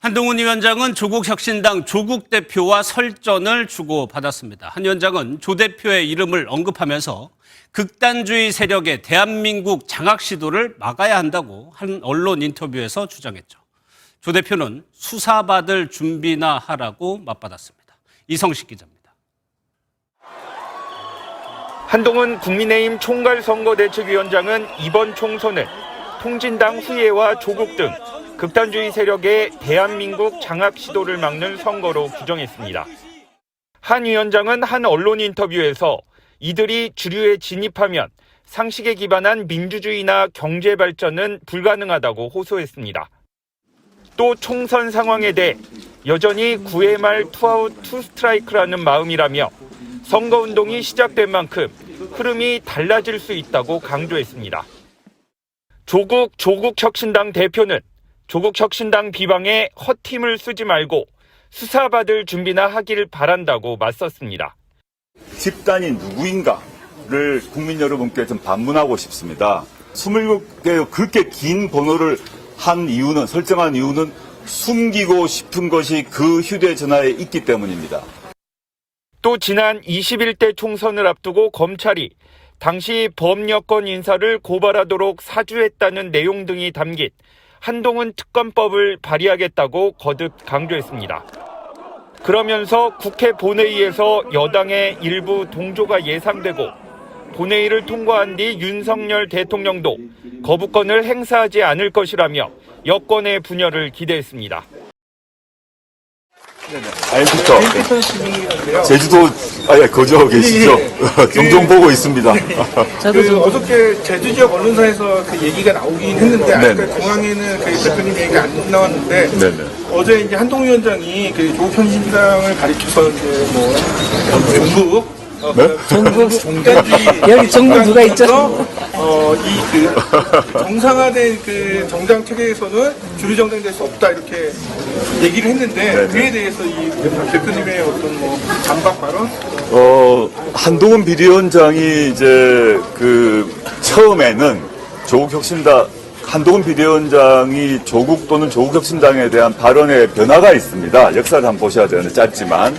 한동훈 위원장은 조국 혁신당 조국 대표와 설전을 주고받았습니다. 한 위원장은 조 대표의 이름을 언급하면서 극단주의 세력의 대한민국 장악 시도를 막아야 한다고 한 언론 인터뷰에서 주장했죠. 조 대표는 수사받을 준비나 하라고 맞받았습니다. 이성식 기자입니다. 한동훈 국민의힘 총괄선거대책위원장은 이번 총선을 통진당 후예와 조국 등 극단주의 세력의 대한민국 장악 시도를 막는 선거로 규정했습니다. 한 위원장은 한 언론 인터뷰에서 이들이 주류에 진입하면 상식에 기반한 민주주의나 경제 발전은 불가능하다고 호소했습니다. 또 총선 상황에 대해 여전히 9회 말 투아웃 투 스트라이크라는 마음이라며 선거운동이 시작된 만큼 흐름이 달라질 수 있다고 강조했습니다. 조국 조국혁신당 대표는 조국 혁신당 비방에 헛힘을 쓰지 말고 수사받을 준비나 하길 바란다고 맞섰습니다. 집단이 누구인가를 국민 여러분께 좀 반문하고 싶습니다. 27개의 그렇게 긴 번호를 한 이유는, 설정한 이유는 숨기고 싶은 것이 그 휴대전화에 있기 때문입니다. 또 지난 21대 총선을 앞두고 검찰이 당시 범여권 인사를 고발하도록 사주했다는 내용 등이 담긴 한동훈 특검법을 발의하겠다고 거듭 강조했습니다. 그러면서 국회 본회의에서 여당의 일부 동조가 예상되고 본회의를 통과한 뒤 윤석열 대통령도 거부권을 행사하지 않을 것이라며 여권의 분열을 기대했습니다. 아임부터 제주도 아예 거주하고 계시죠? 종종 보고 있습니다. 그 어저께 제주 지역 언론사에서 그 얘기가 나오긴 했는데 아까 네네. 공항에는 그 대표님 얘기가 안 나왔는데 네네. 어제 이제 한동 위원장이 그 조국 혁신당을 가리켜서 이제 뭐 정부 어, 네? 그 정부 종단주의 여기 정부 누가 있죠? 어이그 정상화된 그 정당 체계에서는 주류 정당 될수 없다 이렇게 얘기를 했는데 네네. 그에 대해서 이 대표님의 어떤 뭐 반박 발언 어, 한동훈 비대위원장이 이제 그 처음에는 조국 혁신당 한동훈 비대위원장이 조국 또는 조국 혁신당에 대한 발언에 변화가 있습니다. 역사를 한번 보셔야 되는데 짧지만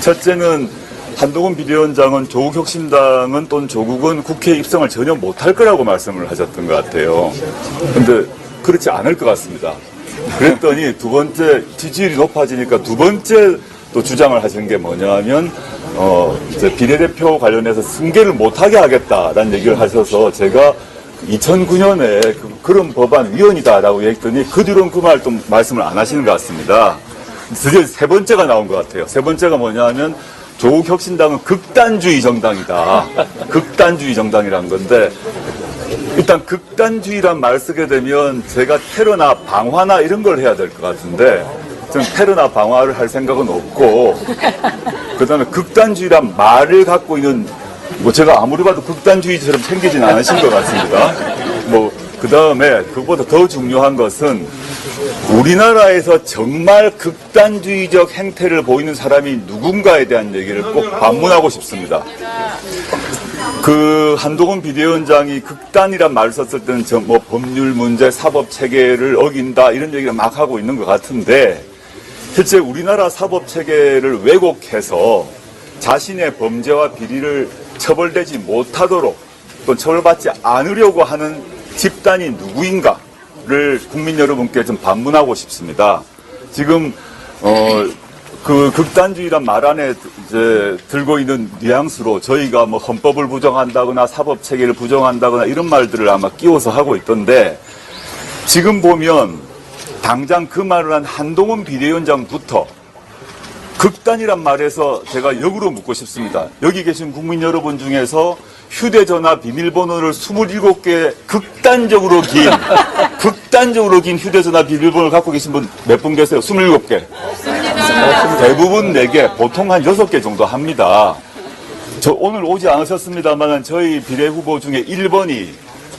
첫째는 한동훈 비대위원장은 조국 혁신당은 또는 조국은 국회에 입성을 전혀 못할 거라고 말씀을 하셨던 것 같아요. 근데 그렇지 않을 것 같습니다. 그랬더니 두 번째 지지율이 높아지니까 두 번째 또 주장을 하신 게 뭐냐 하면 어 이제 비례대표 관련해서 승계를 못하게 하겠다라는 얘기를 하셔서 제가 2009년에 그, 그런 법안 위원이다라고 얘기했더니 그 뒤로는 그말또 말씀을 안 하시는 것 같습니다. 드디어 세 번째가 나온 것 같아요. 세 번째가 뭐냐 하면 조국혁신당은 극단주의 정당이다. 극단주의 정당이란 건데 일단 극단주의란 말 쓰게 되면 제가 테러나 방화나 이런 걸 해야 될 것 같은데 저는 테러나 방화를 할 생각은 없고 그다음에 극단주의란 말을 갖고 있는 뭐 제가 아무리 봐도 극단주의처럼 생기진 않으신 것 같습니다. 뭐 그다음에 그보다 더 중요한 것은 우리나라에서 정말 극단주의적 행태를 보이는 사람이 누군가에 대한 얘기를 꼭 반문하고 싶습니다. 그 한동훈 비대위원장이 극단이란 말을 썼을 때는 저뭐 법률 문제, 사법 체계를 어긴다 이런 얘기를 막 하고 있는 것 같은데 실제 우리나라 사법 체계를 왜곡해서 자신의 범죄와 비리를 처벌되지 못하도록 또 처벌받지 않으려고 하는 집단이 누구인가 를 국민 여러분께 좀 반문하고 싶습니다. 지금 어, 그 극단주의란 말 안에 이제 들고 있는 뉘앙스로 저희가 뭐 헌법을 부정한다거나 사법 체계를 부정한다거나 이런 말들을 아마 끼워서 하고 있던데 지금 보면 당장 그 말을 한 한동훈 비대위원장부터 극단이란 말에서 제가 역으로 묻고 싶습니다. 여기 계신 국민 여러분 중에서 휴대전화 비밀번호를 27개 극단적으로 긴, 극단적으로 긴 휴대전화 비밀번호를 갖고 계신 분 몇 분 계세요? 27개. 대부분 4개, 보통 한 6개 정도 합니다. 저 오늘 오지 않으셨습니다만 저희 비례 후보 중에 1번이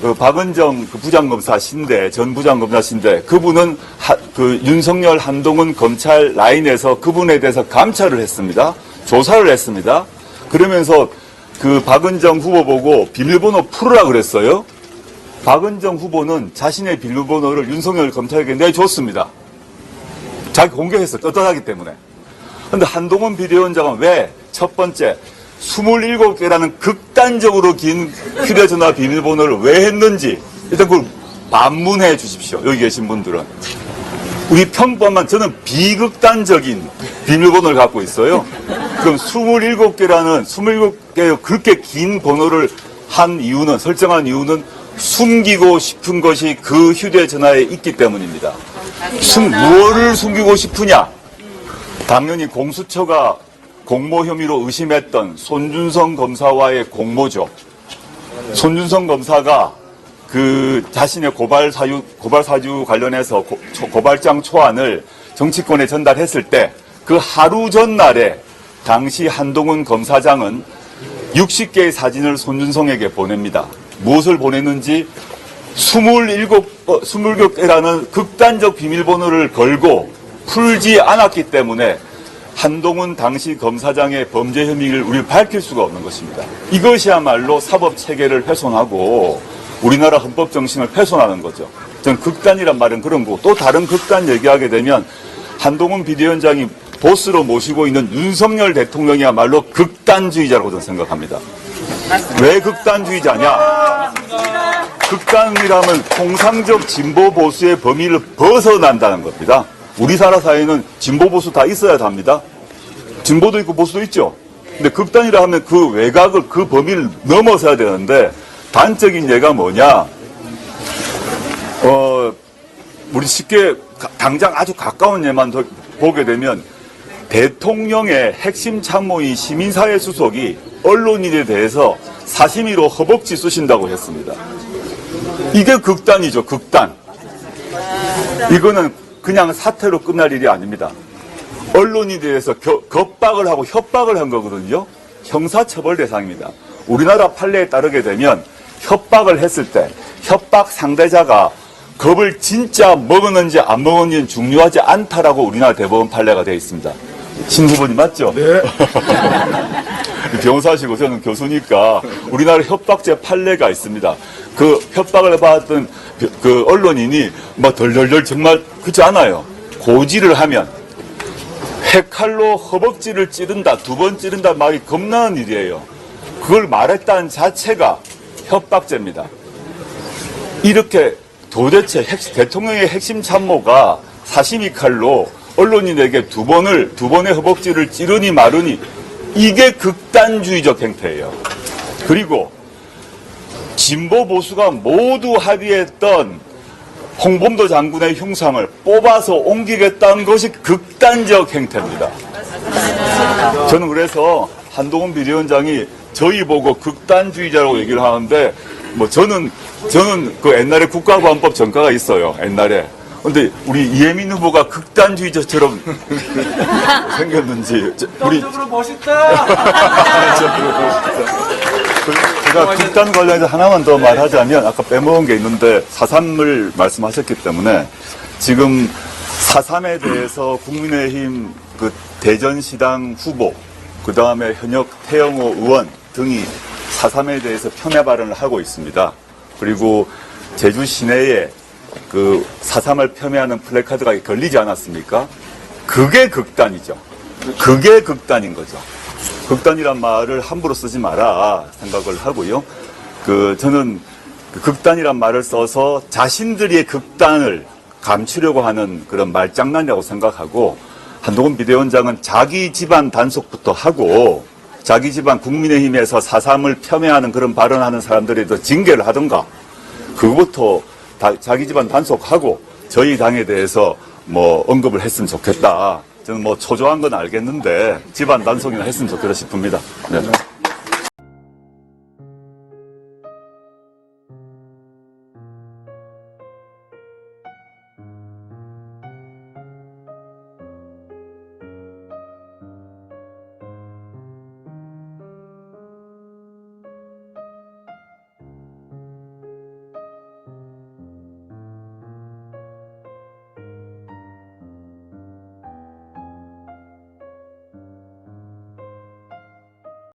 그 박은정 그 부장검사신데 전 부장검사신데 그분은 하- 그 윤석열 한동훈 검찰 라인에서 그분에 대해서 감찰을 했습니다. 조사를 했습니다. 그러면서 그 박은정 후보 보고 비밀번호 풀으라 그랬어요. 박은정 후보는 자신의 비밀번호를 윤석열 검찰에게 내줬습니다. 자기 공개했어. 떳떳하기 때문에. 근데 한동훈 비대위원장은 왜 첫 번째 27개라는 극단적으로 긴 휴대전화 비밀번호를 왜 했는지 일단 그걸 반문해 주십시오. 여기 계신 분들은. 우리 평범한 저는 비극단적인 비밀번호를 갖고 있어요. 그럼 27개라는 27개 그렇게 긴 번호를 한 이유는 설정한 이유는 숨기고 싶은 것이 그 휴대전화에 있기 때문입니다. 숨 무엇을 숨기고 싶으냐? 당연히 공수처가 공모 혐의로 의심했던 손준성 검사와의 공모죠. 손준성 검사가 그 자신의 고발 사유 고발 사유 관련해서 고, 발장 초안을 정치권에 전달했을 때 그 하루 전날에 당시 한동훈 검사장은 60개의 사진을 손준성에게 보냅니다. 무엇을 보냈는지 27, 어, 27개라는 극단적 비밀번호를 걸고 풀지 않았기 때문에 한동훈 당시 검사장의 범죄 혐의를 우리 밝힐 수가 없는 것입니다. 이것이야말로 사법 체계를 훼손하고 우리나라 헌법 정신을 훼손하는 거죠. 전 극단이란 말은 그런 거고 또 다른 극단 얘기하게 되면 한동훈 비대위원장이 보스로 모시고 있는 윤석열 대통령이야말로 극단주의자라고 저는 생각합니다. 왜 극단주의자냐? 극단이라면 통상적 진보 보수의 범위를 벗어난다는 겁니다. 우리나라 사회는 진보 보수 다 있어야 합니다. 진보도 있고 보수도 있죠. 근데 극단이라 하면 그 외곽을 그 범위를 넘어서야 되는데 단적인 예가 뭐냐? 어 우리 쉽게 가- 당장 아주 가까운 예만 더 보게 되면 대통령의 핵심 참모인 시민사회 수석이 언론인에 대해서 사심위로 허벅지 쑤신다고 했습니다. 이게 극단이죠, 극단. 이거는 그냥 사태로 끝날 일이 아닙니다. 언론인에 대해서 겨- 겁박을 하고 협박을 한 거거든요. 형사처벌 대상입니다. 우리나라 판례에 따르게 되면 협박을 했을 때 협박 상대자가 겁을 진짜 먹었는지 안 먹었는지는 중요하지 않다라고 우리나라 대법원 판례가 되어 있습니다. 신 후보님 맞죠? 네. 변호사시고 저는 교수니까 우리나라 협박죄 판례가 있습니다. 그 협박을 받았던 그- 그 언론인이 막 덜덜덜 정말 그렇지 않아요. 고지를 하면 회칼로 허벅지를 찌른다, 두 번 찌른다 말이 겁나는 일이에요. 그걸 말했다는 자체가 협박죄입니다. 이렇게 도대체 핵- 대통령의 핵심 참모가 사시미 칼로 언론인에게 두 번을, 두 번의 허벅지를 찌르니 마르니 이게 극단주의적 행태예요. 그리고 진보 보수가 모두 합의했던 홍범도 장군의 흉상을 뽑아서 옮기겠다는 것이 극단적 행태입니다. 저는 그래서 한동훈 비대위원장이 저희 보고 극단주의자라고 얘기를 하는데 뭐 저는 저는 그 옛날에 국가보안법 전과가 있어요. 옛날에. 근데 우리 이혜민 후보가 극단주의자처럼 생겼는지. 저- 우리 제가 극단 관련해서 하나만 더 말하자면 아까 빼먹은 게 있는데 4.3을 말씀하셨기 때문에 지금 4.3에 대해서 국민의힘 그 대전시당 후보 그 다음에 현역 태영호 의원 등이 4.3에 대해서 편애 발언을 하고 있습니다. 그리고 제주 시내에 그 4.3을 폄훼하는 플래카드가 걸리지 않았습니까? 그게 극단이죠. 그게 극단인 거죠. 극단이란 말을 함부로 쓰지 마라 생각을 하고요. 그 저는 그 극단이란 말을 써서 자신들의 극단을 감추려고 하는 그런 말장난이라고 생각하고 한동훈 비대위원장은 자기 집안 단속부터 하고 자기 집안 국민의힘에서 사삼을 폄훼하는 그런 발언하는 사람들에 도 징계를 하든가 그거부터 다- 자기 집안 단속하고 저희 당에 대해서 뭐 언급을 했으면 좋겠다. 저는 뭐 초조한 건 알겠는데 집안 단속이나 했으면 좋겠다 싶습니다. 네.